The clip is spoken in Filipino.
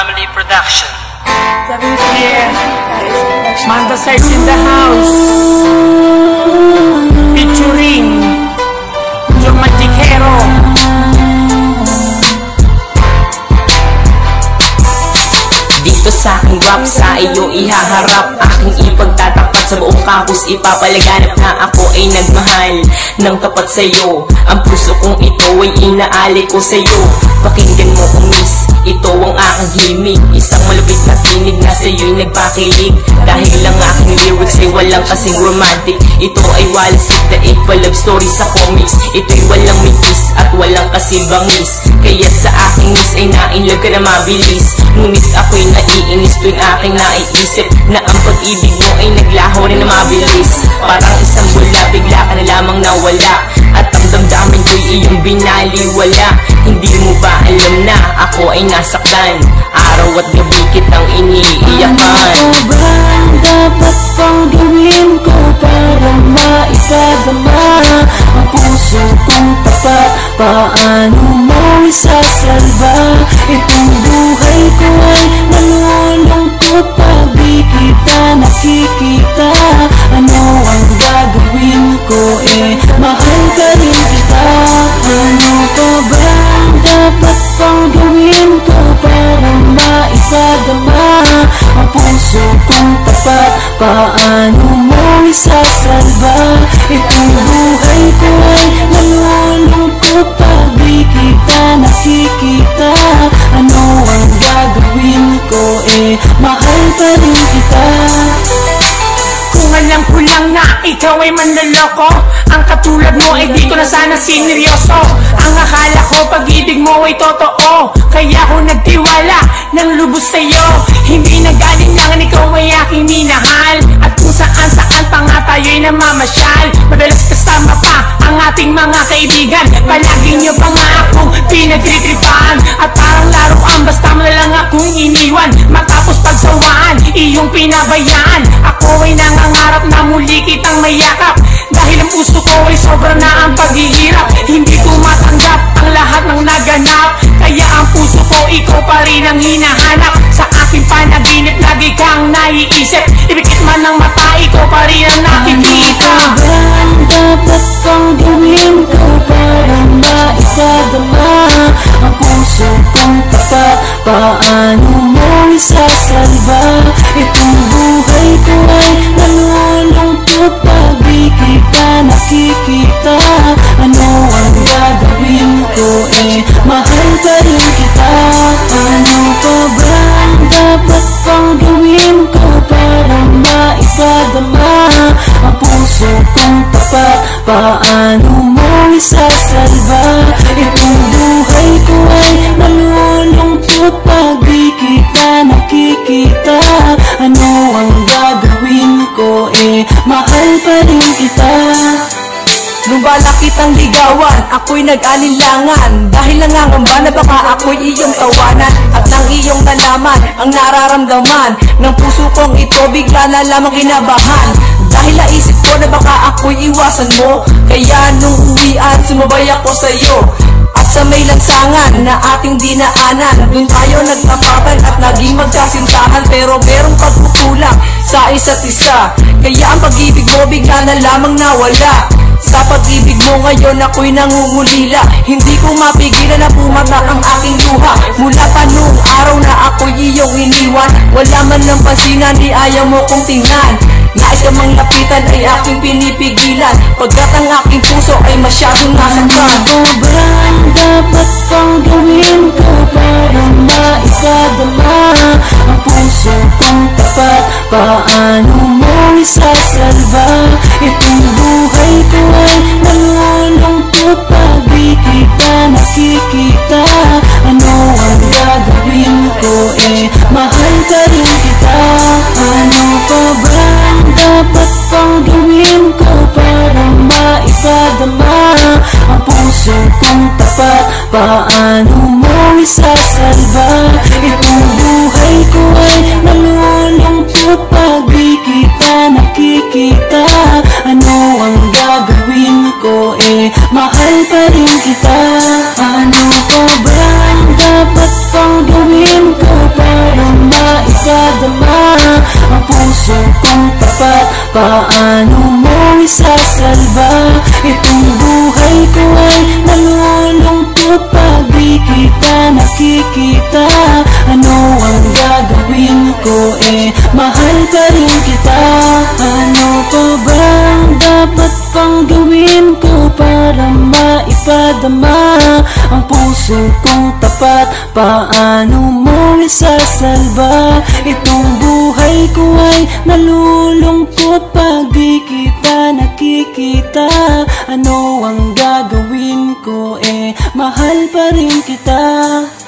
Family Production. Yeah. Manda Sides in the house. Featuring Yung Magikero. Dito sa aking rap, sa iyo ihaharap Aking ipagtatapat sa buong campus Ipapalaganap na ako ay nagmahal Ng tapat sa'yo. Ang puso kong ito ay inaali ko sa'yo. Pakinggan mo kung miss Ito ang aking himig Isang malupit na tinig na sa'yo'y nagpakilig. Dahil lang aking lyrics ay walang kasing romantic. Ito ay walang sigdaig love story sa comics. Ito'y walang mitis at walang kasibangis Kaya't sa aking miss ay nainlove ka na mabilis. Ngunit ako'y naiinis tuwing aking naiisip Na ang pag-ibig mo ay naglaho rin na mabilis. Parang isang bula lamang nawala. At ang damdamin ko'y iyong binaliwala. Hindi mo ba alam na ako ay nasaktan Araw at gabi kitang iniiyakan. Ano ba ang dapat pang gawin ko para maipadama Ang puso kong tapat, paano mo isasalba? Itong buhay ko ay nalulungkot pag di kita nakikita ko eh, mahal ka rin kita. Ano pa ba dapat pang gawin ko para maipadama Ang puso kong tapat, paano mo isasalba? Itong ikaw ay manloloko. Ang katulad mo ay di ko na sana sineryoso. Ang akala ko pag-ibig mo ay totoo. Kaya ako nagtiwala ng lubos sa'yo. Hindi nag-alinlangan ikaw ay aking minahal. At kung saan saan pa nga tayo'y namamasyal ating mga kaibigan. Palagi niyo pa nga akong pinagtitripan. At parang laruan basta mo lang akong iniwan. Matapos pagsawaan, iyong pinabayaan. Ako ay nangangarap na muli kitang mayakap. Dahil ang puso ko ay sobra na ang paghihirap. Hindi ko matanggap ang lahat ng naganap. Kaya ang puso ko ikaw pa rin ang hinahanap. Sa aking panaginip lagi kang naiisip. Ibigit man ng mata, ikaw pa rin ang nakikita. Ano paano mo isasalba Itong buhay ko ay nalulungkot pag di kita nakikita. Ano ang gagawin ko eh, mahal pa rin kita. Ano pa ba ang dapat pang gawin ko para maipadama Ang puso kong tapat, paano mo isasalba Balak kitang ligawan, ako'y nag-alinlangan Dahil nangangamba na baka ako'y iyong tawanan. At nang iyong nalaman, ang nararamdaman Ng puso kong ito bigla na lamang kinabahan. Dahil naisip ko na baka ako'y iwasan mo Kaya nung uwian, sumabay ako sa'yo. At sa may lansangan na ating dinaanan Doon tayo nagtapatan at naging magkasintahan. Pero merong pagkukulang sa isa't isa Kaya ang pag-ibig mo bigla na lamang nawala Sa pag-ibig mo ngayon ako'y nangungulila. Hindi ko mapigilan na pumata ang aking luha. Mula pa noong araw na ako'y iyong iniwan. Wala man ng pansinan di ayaw mo kong tingnan. Nais ka mang lapitan ay aking pinipigilan. Pagkat ang aking puso ay masyadong nasaktan Ano ba dapat pang gawin ko para maipadama Ang puso kong tapat, paano mo isasalba Itong buhay Paano mo isasalba? Itong buhay ko ay nalulungkot. Pag di kita nakikita. Ano ang gagawin ko? Eh Mahal pa rin kita. Ano pa ba ang dapat pang gawin ko Para maipadama Ang puso kong tapat? Paano mo isasalba? Itong nakikita? Ano ang gagawin ko eh? Mahal pa rin kita. Ano pa ba ang dapat pang gawin ko Para maipadama Ang puso kong tapat? Paano mo isasalba? Itong buhay ko ay nalulungkot Pag di kita nakikita. Ano ang gagawin ko eh? Mahal pa rin kita